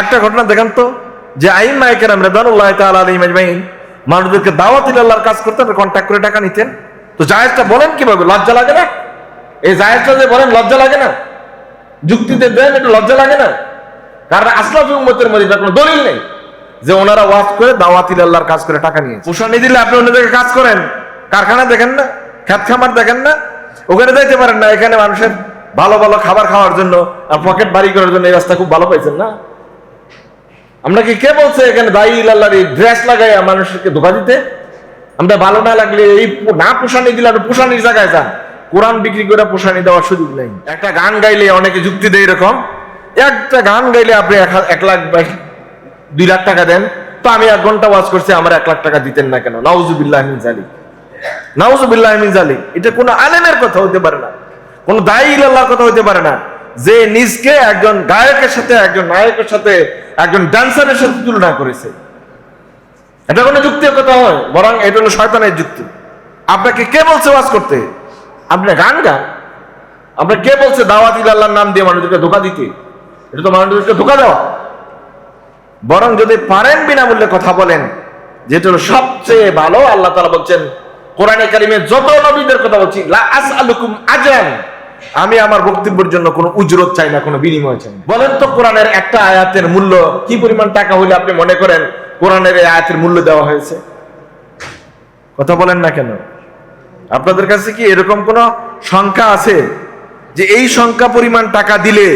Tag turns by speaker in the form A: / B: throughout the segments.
A: একটা ঘটনা দেখেন তো, যে আইন মাইকের আমরা দানুল্লাহ আজমাইন, মানুষদেরকে দাওয়াতিল আল্লাহর কাজ করতেন কন্ট্যাক্ট করে টাকা নিতেন। তো জায়েজটা বলেন কীভাবে? লজ্জা লাগে না? এই জায়েজটা যে বলেন, লজ্জা লাগে না? যুক্তিতে দেন, একটু লজ্জা লাগে না? কারণ আসলাফ উম্মতের মধ্যে কোনো দলিল নেই যে ওনারা ওয়াজ করে দাওয়াতিল আল্লাহর কাজ করে টাকা নিয়ে পোষানি দিলে আপনি অন্যদেরকে কাজ করেন। কারখানা দেখেন না? খ্যাত খামার দেখেন না? ওখানে যাইতে পারেন না। এখানে মানুষের ভালো ভালো খাবার খাওয়ার জন্য, আর পকেট বাড়ি করার জন্য এই রাস্তা খুব ভালো পাইছেন না? আমরা কি কে বলছে এখানে দায়ী আল্লাহর এই ড্রেস লাগাই মানুষকে ধোকা দিতে? আমরা ভালো না লাগলে এই না পোষানি দিলে আপনি পোষানির জায়গায় যান। কোরআন বিক্রি করে পোষানি দেওয়ার সুযোগ নেই। একটা গান গাইলে অনেকে যুক্তি দেয় এরকম। একটা গান গাইলে আপনি এক লাখ দুই লাখ টাকা দেন। তো আমি এক ঘণ্টা ওয়াজ করছি, আমার এক লাখ টাকা দিতেন না কেন? নাউজুবিল্লাহ মিন জালিক নাউজুবিল্লাহ মিন জালিক এটা কোনো আলেমের কথা হতে পারে না। কোনো দায়ী আল্লাহর কথা হতে পারে না। যে নিজকে একজন গায়কের সাথে, একজন নায়কের সাথে, একজন ডান্সারের সাথে তুলনা করেছে। এটা কোনো যুক্তির কথা হয় বরং এটা হলো শয়তানের যুক্তি। আপনাকে কে বলছে ওয়াজ করতে? আপনি গান গান। আপনার কে বলছে দাওয়াত আল্লাহর নাম দিয়ে মানুষদেরকে ধোকা দিতে? এটা তো মানুষদেরকে ধোকা দেওয়া। বরং যদি পারেন বিনামূল্যে কথা বলেন, যেটা হলো সবচেয়ে ভালো, আল্লাহ তাআলা বলছেন, কোরআনে কারিমে যত নবীদের কথা বলছি, লা আসআলুকুম আজরান। আমি আমার বক্তব্যের জন্য কোনো উজরত চাই না, কোনো বিনিময় চাই বলেন তো কোরআনের একটা আয়াতের মূল্য, কি পরিমাণ টাকা হইলে আপনি মনে করেন কোরআনের এই আয়াতের মূল্য দেওয়া হয়েছে? কথা বলেন না কেন? আপনাদের কাছে কি এরকম কোন সংখ্যা আছে যে এই সংখ্যা পরিমাণ টাকা দিলে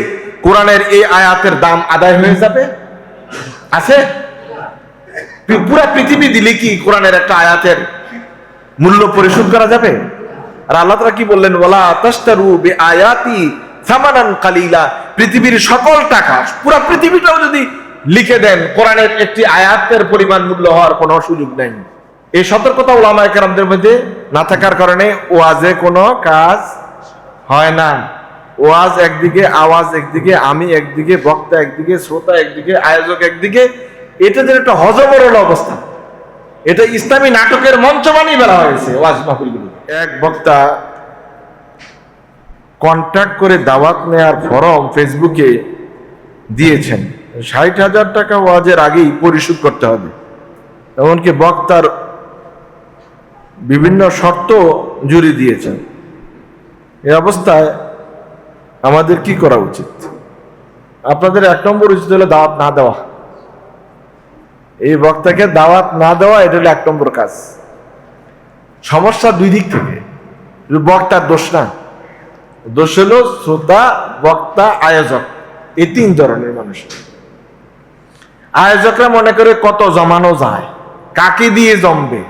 A: কোরআনের এই আয়াতের দাম আদায় হয়ে যাবে? আছে? পুরা পৃথিবী দিলে কি কোরআনের একটা আয়াতের মূল্য পরিশোধ করা যাবে? আর আল্লাহ তাআলা কি বললেন? ওয়ালা তাশতারু বে আয়াতি সামানান কালিলা। পৃথিবীর সকল টাকা, পুরা পৃথিবীটাও যদি লিখে দেন, কোরআনের একটি আয়াতের পরিমাণ মূল্য হওয়ার কোনো সুযোগ নেই। এই সতর্কতা ওলামা মধ্যে না থাকার কারণে ওয়াজে কোনো কাজ হয় না। ওয়াজ একদিকে, আওয়াজ একদিকে, আমি একদিকে, বক্তা একদিকে, শ্রোতা একদিকে, আয়োজক একদিকে, এটা যে একটা হজবরল অবস্থা। এটা ইসলামী নাটকের মঞ্চ বানিয়ে হয়েছে ওয়াজ মাহফিলগুলো। এক বক্তা কন্ট্যাক্ট করে দাওয়াত নেয়ার ফরম ফেসবুকে দিয়েছেন। ষাট হাজার টাকা ওয়াজের আগেই পরিশোধ করতে হবে। এমনকি বক্তার বিভিন্ন শর্ত জুড়ে দিয়েছেন। এ অবস্থায় আমাদের কি করা উচিত? আপনাদের এক নম্বর উচিত হলো দাওয়াত না দেওয়া। এই বক্তাকে দাওয়াত না দেওয়া, এটা হলো এক নম্বর কাজ। সমস্যা দুই দিক থেকে। বক্তার দোষ না। দোষ হলো শ্রোতা বক্তা আয়োজক। এই তিন ধরনের মানুষ। আয়োজকরা মনে করে কত জমানো যায় কাকে দিয়ে জমবে।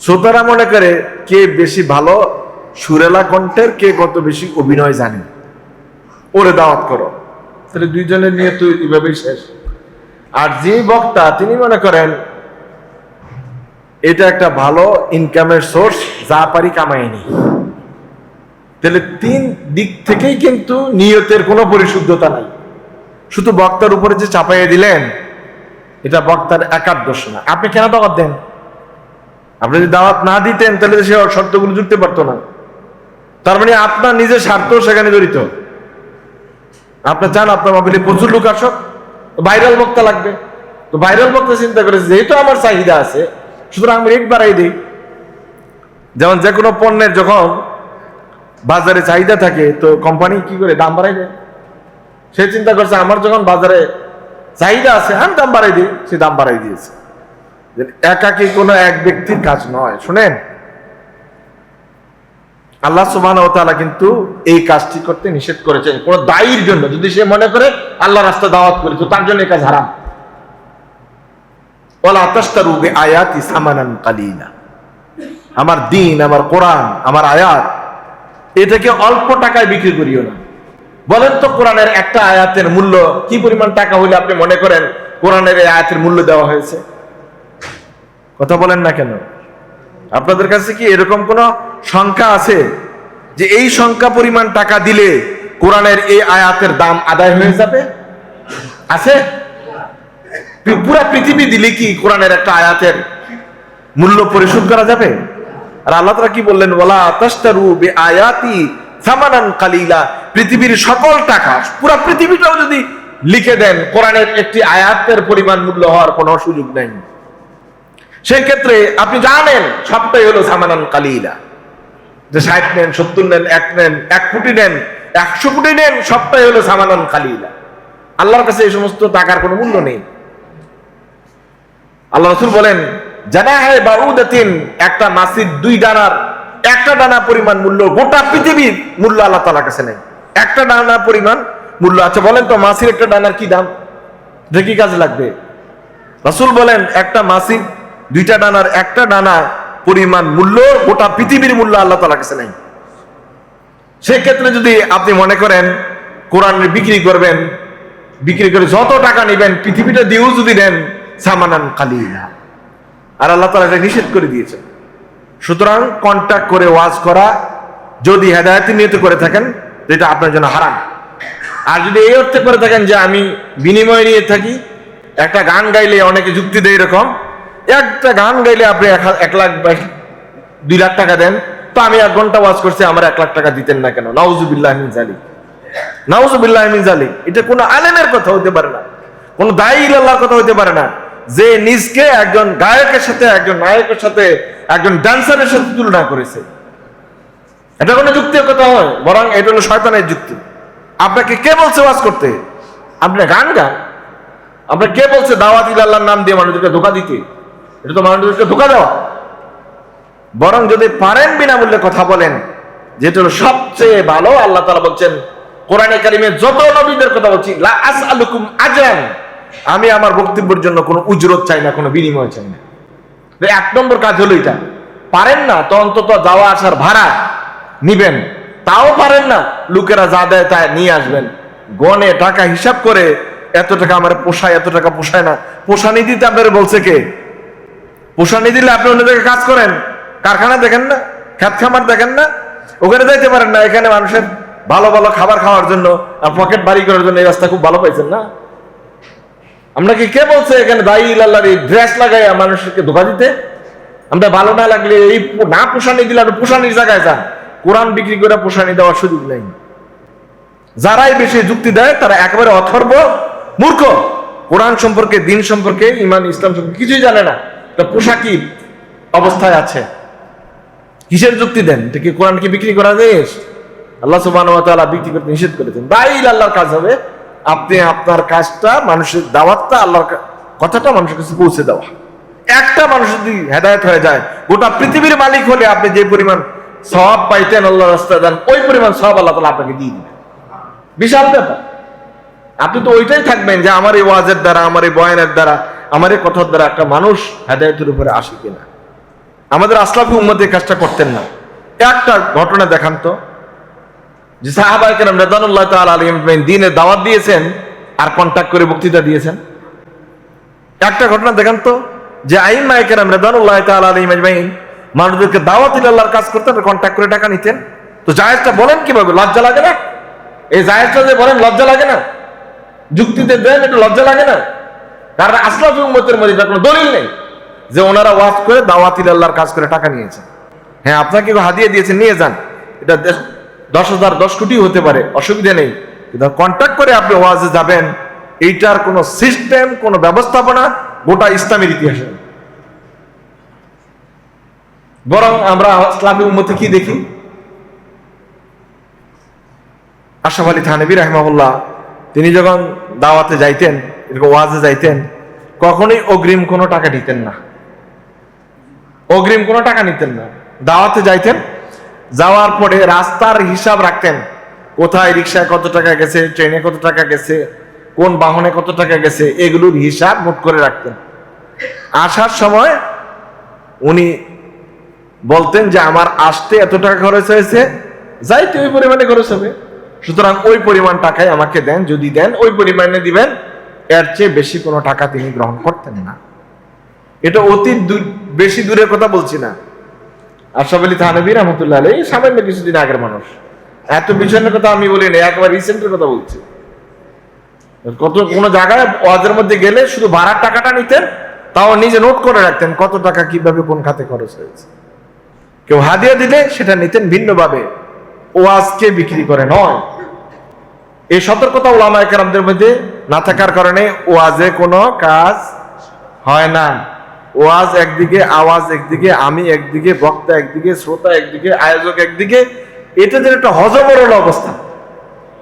A: শ্রোতারা মনে করে কে বেশি ভালো সুরেলা কণ্ঠের কে কত বেশি অভিনয় জানে। ওরে দাওয়াত করো। তাহলে দুইজনের নিয়ে তো এইভাবেই শেষ। আর যে বক্তা তিনি মনে করেন এটা একটা ভালো ইনকামের সোর্স যা পারি কামাইনি তাহলে তিন দিক থেকেই কিন্তু নিয়তের কোনো পরিশুদ্ধতা নাই। শুধু বক্তার উপরে যে চাপাইয়ে দিলেন, এটা বক্তার একার দোষ না। আপনি কেন দাওয়াত দেন? আপনি যদি দাওয়াত না দিতেন, তাহলে সে শর্তগুলো জুড়তে পারতো না। তার মানে আপনার নিজের স্বার্থ সেখানে জড়িত। আপনার চান আপনার মোবাইলে প্রচুর লোক আসক। ভাইরাল বক্তা লাগবে। তো ভাইরাল বক্তা চিন্তা করেছে যেহেতু আমার চাহিদা আছে সুতরাং আমি রেট বাড়াই দিই। যেমন যে কোনো পণ্যের যখন বাজারে চাহিদা থাকে, তো কোম্পানি কি করে? দাম বাড়াই দেয়। সে চিন্তা করছে, আমার যখন বাজারে চাহিদা আছে, আমি দাম বাড়াই দিই। সে দাম বাড়াই দিয়েছে। একাকি কোনো এক ব্যক্তির কাজ নয়। শুনেন? আল্লাহ সুবাহ কিন্তু এই কাজটি করতে নিষেধ করেছেন। কোন দায়ীর জন্য। যদি সে মনে করে, আল্লাহ রাস্তা দাওয়াত করে তো তার জন্য এই কাজ হারাম। সামানান আমার দিন, আমার কোরআন, আমার আয়াত, এটাকে অল্প টাকায় বিক্রি করিও না। বলেন তো কোরআনের একটা আয়াতের মূল্য, কি পরিমাণ টাকা হইলে আপনি মনে করেন কোরআনের এই আয়াতের মূল্য দেওয়া হয়েছে? কথা বলেন না কেন? আপনাদের কাছে কি এরকম কোন সংখ্যা আছে যে এই সংখ্যা পরিমাণ টাকা দিলে কোরআনের এই আয়াতের দাম আদায় হয়ে যাবে? আছে? পুরা পৃথিবী দিলে কি কোরআনের একটা আয়াতের মূল্য পরিশোধ করা যাবে? আর আল্লাহ তাআলা কি বললেন, ওয়ালা তাশতারু বি আয়াতি সামানান কালিলা পৃথিবীর সকল টাকা, পুরা পৃথিবীটাও যদি লিখে দেন, কোরআনের একটি আয়াতের পরিমাণ মূল্য হওয়ার কোনো সুযোগ নেই। সেই ক্ষেত্রে আপনি জানেন, সবটাই হলো সামানান কালিলা। যে ষাট নেন, সত্তর নেন, এক নেন, এক কোটি নেন, একশো কোটি নেন, সবটাই হলো সামানান কালিলা। আল্লাহর কাছে এই সমস্ত টাকার কোনো মূল্য নেই। আল্লাহ রসুল বলেন জানা হয় বাউদাতিন, একটা মাসির দুই ডানার, একটা ডানা পরিমাণ মূল্য, গোটা পৃথিবীর মূল্য আল্লাহ তালার কাছে নেই। একটা ডানা পরিমাণ মূল্য। আচ্ছা বলেন তো, মাসির একটা ডানার কি দাম? যে কি কাজে লাগবে? রসুল বলেন, একটা মাসির দুইটা ডানার একটা ডানা পরিমাণ মূল্য, গোটা পৃথিবীর মূল্য আল্লাহ তালার কাছে নেই। সেক্ষেত্রে যদি আপনি মনে করেন, কোরআন বিক্রি করবেন, বিক্রি করে যত টাকা নেবেন, পৃথিবীটা দিয়েও যদি নেন সামানান কালিলা। আর আল্লাহ তালা এটা নিষেধ করে দিয়েছেন। সুতরাং কন্ট্যাক্ট করে ওয়াজ করা, যদি হেদায়তি নিয়ত করে থাকেন এটা আপনার জন্য হারাম। আর যদি এই অর্থে করে থাকেন যে আমি বিনিময় নিয়ে থাকি, একটা গান গাইলে অনেকে যুক্তি দেয় এরকম, একটা গান গাইলে আপনি এক লাখ দুই লাখ টাকা দেন, তো আমি এক ঘণ্টা ওয়াজ করছি, আমার এক লাখ টাকা দিতেন না কেন? নাউজুবিল্লাহ জালিক নাউজুবিল্লাহ জালিক এটা কোনো আলেমের কথা হতে পারে না। কোনো দায়ী আল্লাহর কথা হতে পারে না। যে নিজকে একজন গায়কের সাথে, একজন নায়কের সাথে, একজন ডান্সারের সাথে তুলনা করেছে। এটা কোনো যুক্তির কথা হয় বরং এটা হলো শয়তানের যুক্তি। আপনাকে কে বলছে ওয়াজ করতে? আপনি গান গান। আপনার কে বলছে দাওয়াত আল্লাহর নাম দিয়ে মানুষদেরকে ধোকা দিতে? এটা তো মানুষদেরকে ধোকা দেওয়া। বরং যদি পারেন বিনামূল্যে কথা বলেন, যেটা হলো সবচেয়ে ভালো, আল্লাহ তালা বলছেন, কোরআনে কারিমের যত নবীদের কথা বলছি, লা আসআলুকুম আজরান। আমি আমার বক্তব্যের জন্য কোনো উজরত চাই না, কোনো বিনিময় চাই না। এক নম্বর কাজ হলো এটা। পারেন না তো অন্তত যাওয়া আসার ভাড়া নিবেন। তাও পারেন না, লোকেরা যা দেয় তা নিয়ে আসবেন। গনে টাকা হিসাব করে এত টাকা আমার পোষায়, এত টাকা পোষায় না। পোষানি দিতে আপনারা বলছে কে? পোষানি দিলে আপনি অন্য জায়গায় কাজ করেন। কারখানা দেখেন না খ্যাত খামার দেখেন না, ওখানে যাইতে পারেন না। এখানে মানুষের ভালো ভালো খাবার খাওয়ার জন্য পকেট বাড়ি করার জন্য এই রাস্তা খুব ভালো পাইছেন না? আমরা কি কে বলছে এখানে দায়ী লাল্লার এই ড্রেস লাগাই মানুষকে ধোকা দিতে? আমরা ভালো না লাগলে এই না পোষানি দিলে আপনি পোষানির জায়গায় যান। কোরআন বিক্রি করে পোষানি দেওয়ার সুযোগ নেই। যারাই বেশি যুক্তি দেয়, তারা একেবারে অথর্ব মূর্খ। কোরআন সম্পর্কে, দিন সম্পর্কে ইমান ইসলাম সম্পর্কে কিছুই জানে না। তা পোশাকি অবস্থায় আছে। কিসের যুক্তি দেন? এটা কি কোরআনকে বিক্রি করা দেশ? আল্লাহ সুবাহ বিক্রি করতে নিষেধ করেছেন। বাইল আল্লাহর কাজ হবে। আপনি আপনার কাজটা, মানুষের দাওয়াতটা, আল্লাহর কথাটা মানুষের কাছে পৌঁছে দেওয়া। একটা মানুষ যদি হেদায়ত হয়ে যায়, গোটা পৃথিবীর মালিক হলে আপনি যে পরিমাণ সব পাইতেন আল্লাহ রাস্তায় দেন ওই পরিমাণ সব আল্লাহ তালা আপনাকে দিয়ে দিবেন। বিশাল ব্যাপার। আপনি তো ওইটাই থাকবেন যে আমার এই ওয়াজের দ্বারা, আমার এই বয়ানের দ্বারা, আমার এই কথার দ্বারা একটা মানুষ হেদায়তের উপরে আসে কিনা। আমাদের আসলাফি উম্মদের কাজটা করতেন না। একটা ঘটনা দেখান তো। যে সাহাবাই কেন রেদানুল্লাহ তাল আলিম দিনে দাওয়াত দিয়েছেন আর কন্ট্যাক্ট করে বক্তৃতা দিয়েছেন। একটা ঘটনা দেখান তো, যে আইন মাইকেরাম রেদানুল্লাহ তাল আলিম মানুষদেরকে দাওয়াত আল্লাহর কাজ করতেন কন্ট্যাক্ট করে টাকা নিতেন। তো জায়েজটা বলেন কীভাবে? লজ্জা লাগে না? এই জায়েজটা যে বলেন, লজ্জা লাগে না? যুক্তিতে দেন, একটু লজ্জা লাগে না? কারণ আসলাফ উম্মতের মধ্যে কোনো দলিল নেই যে ওনারা ওয়াজ করে দাওয়াতিল আল্লাহর কাজ করে টাকা নিয়েছেন। হ্যাঁ আপনাকে হাদিয়ে দিয়েছেন নিয়ে যান। এটা দেশ- হাজার, দশ কোটি হতে পারে, অসুবিধা নেই। কিন্তু কন্ট্যাক্ট করে আপনি ওয়াজে যাবেন, এইটার কোনো সিস্টেম কোনো ব্যবস্থাপনা গোটা ইসলামের ইতিহাসে বরং আমরা ইসলামী উম্মতে কি দেখি? আশরাফ আলী থানবী রাহমাহুল্লাহ, তিনি যখন দাওয়াতে যাইতেন ওয়াজে যাইতেন, কখনোই অগ্রিম কোনো টাকা দিতেন না। অগ্রিম কোনো টাকা নিতেন না। দাওয়াতে যাইতেন যাওয়ার পরে রাস্তার হিসাব রাখতেন কোথায় রিক্সায় কত টাকা গেছে, ট্রেনে কত টাকা গেছে, কোন বাহনে কত টাকা গেছে, এগুলোর হিসাব নোট করে রাখতেন। আসার সময় উনি বলতেন যে, আমার আসতে এত টাকা খরচ হয়েছে, যাই যাইতে ওই পরিমাণে খরচ হবে। সুতরাং ওই পরিমাণ টাকাই আমাকে দেন, যদি দেন ওই পরিমাণে দিবেন, এর চেয়ে বেশি কোনো টাকা তিনি গ্রহণ করতেন না। এটা অতি বেশি দূরের কথা বলছি না। আশরাফ আলী থানবী রহমতুল্লাহ আলী সামান্য কিছুদিন আগের মানুষ। এত পিছনের কথা আমি বলি না একবার রিসেন্টের কথা বলছি। কত, কোন জায়গায় ওয়াজের মধ্যে গেলে শুধু ভাড়ার টাকাটা নিতেন, তাও নিজে নোট করে রাখতেন কত টাকা কীভাবে কোন খাতে খরচ হয়েছে। কেউ হাদিয়া দিলে সেটা নিতেন ভিন্নভাবে। ওয়াজকে বিক্রি করে নয়। এই সতর্কতা ওলামা একরামদের মধ্যে না থাকার কারণে ওয়াজে কোনো কাজ হয় না। ওয়াজ একদিকে, আওয়াজ একদিকে, আমি একদিকে, বক্তা একদিকে, শ্রোতা একদিকে, আয়োজক একদিকে, এটা যে একটা হজবরল অবস্থা।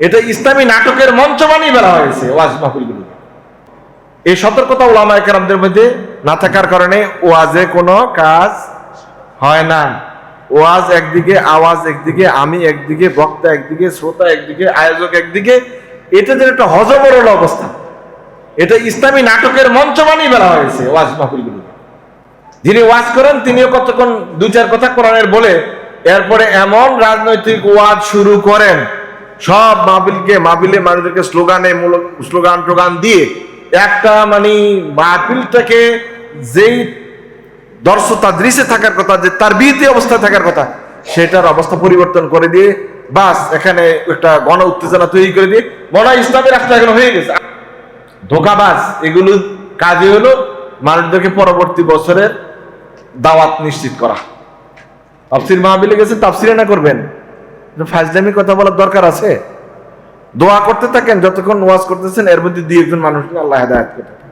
A: এটা ইসলামী নাটকের মঞ্চ বানিয়ে বেলা হয়েছে ওয়াজ মাহফিলগুলো এই সতর্কতা ওলামা একরামদের মধ্যে না থাকার কারণে ওয়াজে কোনো কাজ হয় না। ওয়াজ একদিকে, আওয়াজ একদিকে, আমি একদিকে, বক্তা একদিকে, শ্রোতা একদিকে, আয়োজক একদিকে, এটা যে একটা হজবরল অবস্থা। এটা ইসলামী নাটকের মঞ্চ বানিয়ে বেলা হয়েছে ওয়াজ মাহফিলগুলো যিনি ওয়াজ করেন, তিনিও কতক্ষণ দু চার কথা কোরআনের বলে, এরপরে এমন রাজনৈতিক ওয়াজ শুরু করেন, সব মাহফিলকে মাহফিলে মানুষদেরকে স্লোগানে স্লোগান, টোগান দিয়ে, একটা মানে মাহফিলটাকে যেই দর্শতা দৃশ্যে থাকার কথা, যে তার বিয়েতে অবস্থায় থাকার কথা, সেটার অবস্থা পরিবর্তন করে দিয়ে, বাস, এখানে একটা গণ উত্তেজনা তৈরি করে দিয়ে মনে হয় ইসলামী রাষ্ট্র এখন হয়ে গেছে। ধোকাবাজ, এগুলো কাজে হলো মানুষদেরকে পরবর্তী বছরের দাওয়াত নিশ্চিত করা। তাফসির মাহবিলে গেছে, তাফসিরে না করবেন? ফাজদামি কথা বলার দরকার আছে। দোয়া করতে থাকেন, যতক্ষণ ওয়াজ করতেছেন, এর মধ্যে দুই একজন মানুষকে আল্লাহ হেদায়ত করে থাকেন।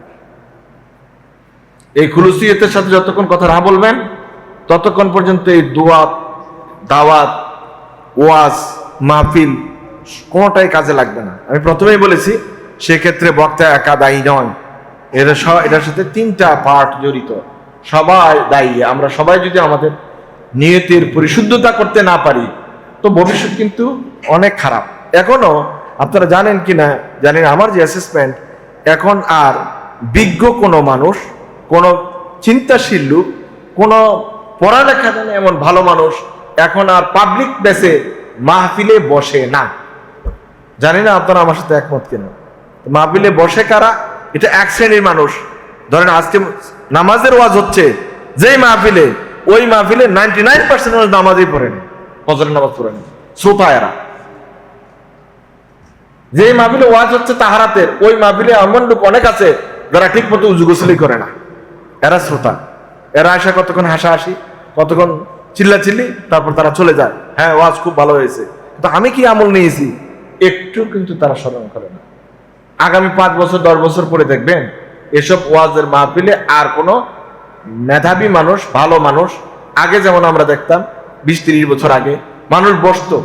A: এই খুলুসিয়তের সাথে যতক্ষণ কথা না বলবেন, ততক্ষণ পর্যন্ত এই দোয়া, দাওয়াত, ওয়াজ, মাহফিল কোনোটাই কাজে লাগবে না। আমি প্রথমেই বলেছি, সেক্ষেত্রে বক্তা একা দায়ী নয় স- এটার সাথে তিনটা পার্ট জড়িত। সবাই দায়ী। আমরা সবাই যদি আমাদের নিয়তির পরিশুদ্ধতা করতে না পারি, তো ভবিষ্যৎ কিন্তু অনেক খারাপ। এখনও আপনারা জানেন কি না, জানেন আমার যে অ্যাসেসমেন্ট এখন আর বিজ্ঞ কোনো মানুষ, কোনো চিন্তাশীল লোক, কোনো পড়ালেখা জানে এমন ভালো মানুষ এখন আর পাবলিক প্লেসে মাহফিলে বসে না। জানি না আপনারা আমার সাথে একমত কিনা। মাহফিলে বসে কারা? এটা এক শ্রেণির মানুষ। ধরেন আজকে নামাজের ওয়াজ হচ্ছে, যেই মাহফিলে, ওই মাহফিলে নাইনটি নাইন পার্সেন্ট নামাজই পড়েন ফজরের নামাজ পড়েন শ্রোতা এরা যে মাহফিলে ওয়াজ হচ্ছে তাহারাতের, ওই মাহফিলে এমন লোক অনেক আছে যারা ঠিক মতো উজু গোসলি করে না। এরা শ্রোতা। এরা আসা কতক্ষণ হাসাহাসি, কতক্ষণ চিল্লা চিল্লি তারপর তারা চলে যায়। হ্যাঁ ওয়াজ খুব ভালো হয়েছে। কিন্তু আমি কি আমল নিয়েছি? একটু কিন্তু তারা স্মরণ করে না। আগামী পাঁচ বছর, দশ বছর পরে দেখবেন এসব ওয়াজের মাহফিলে আর কোনো মেধাবী মানুষ, ভালো মানুষ, আগে যেমন আমরা দেখতাম, বিশ তিরিশ বছর আগে মানুষ বসতো।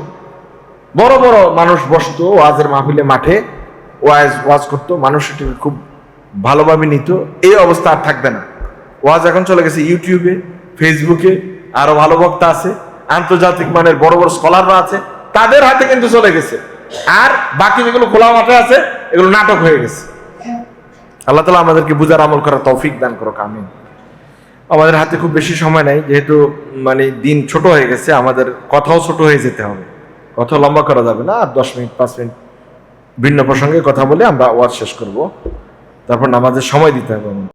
A: বড় বড় মানুষ বসতো ওয়াজের মাহফিলে মাঠে, ওয়াজ ওয়াজ করতো, মানুষ খুব ভালোভাবে নিত। এই অবস্থা আর থাকবে না। ওয়াজ এখন চলে গেছে ইউটিউবে ফেসবুকে আরও ভালো বক্তা আছে, আন্তর্জাতিক মানের বড় বড় স্কলাররা আছে, তাদের হাতে কিন্তু চলে গেছে। আর বাকি যেগুলো খোলা মাঠে আছে, এগুলো নাটক হয়ে গেছে। আল্লাহ তালা আমাদেরকে বুঝার আমল করার তৌফিক দান করো আমিন। আমাদের হাতে খুব বেশি সময় নাই, যেহেতু মানে দিন ছোট হয়ে গেছে, আমাদের কথাও ছোট হয়ে যেতে হবে। কথা লম্বা করা যাবে না, আর দশ মিনিট, পাঁচ মিনিট ভিন্ন প্রসঙ্গে কথা বলে আমরা ওয়াজ শেষ করব। তারপর নামাজের সময় দিতে হবে।